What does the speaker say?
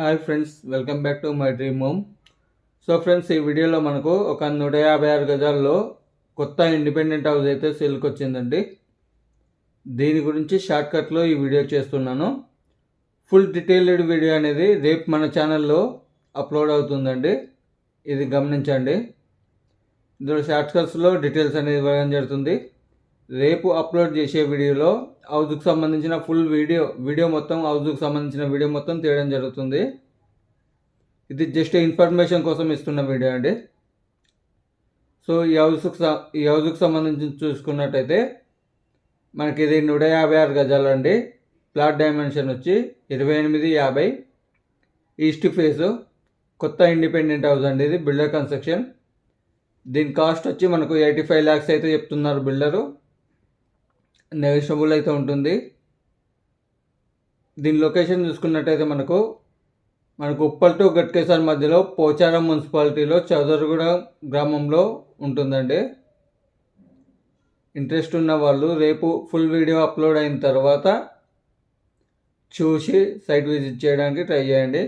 Hi friends welcome back to my dream home so friends ఈ వీడియోలో మనకు ఒక నూట యాభై ఆరు గజాల్లో కొత్త ఇండిపెండెంట్ హౌస్ అయితే సేల్కి వచ్చిందండి దీని గురించి షార్ట్ కట్లో ఈ వీడియో చేస్తున్నాను. ఫుల్ డీటెయిల్డ్ వీడియో అనేది రేపు మన ఛానల్లో అప్లోడ్ అవుతుందండి. ఇది గమనించండి. ఇందులో షార్ట్ కట్స్లో డీటెయిల్స్ అనేది ఇవ్వడం జరుగుతుంది రేపు అప్లోడ్ చేసే వీడియోలో హౌస్కు సంబంధించిన ఫుల్ వీడియో వీడియో మొత్తం హౌస్కు సంబంధించిన వీడియో మొత్తం తీయడం జరుగుతుంది. ఇది జస్ట్ ఇన్ఫర్మేషన్ కోసం ఇస్తున్న వీడియో అండి. సో ఈ హౌస్కు ఈ హౌస్కు సంబంధించి చూసుకున్నట్టయితే మనకి ఇది నూట యాభై ఆరు గజాలు అండి. ప్లాట్ డైమెన్షన్ వచ్చి ఇరవై ఎనిమిది యాభై. ఈస్ట్ ఫేసు కొత్త ఇండిపెండెంట్ హౌస్ అండి ఇది బిల్డర్ కన్స్ట్రక్షన్. దీని కాస్ట్ వచ్చి మనకు ఎయిటీ ఫైవ్ ల్యాక్స్ అయితే చెప్తున్నారు బిల్డరు. నెగోషియబుల్ అయితే ఉంటుంది. దీని లొకేషన్ చూసుకున్నట్టయితే మనకు మనకు ఉప్పల్ టు గట్కేసర్ మధ్యలో పోచారం మున్సిపాలిటీలో చౌదరిగూడ గ్రామంలో ఉంటుందండి. ఇంట్రెస్ట్ ఉన్న వాళ్ళు రేపు ఫుల్ వీడియో అప్లోడ్ అయిన తర్వాత చూసి సైట్ విజిట్ చేయడానికి ట్రై చేయండి.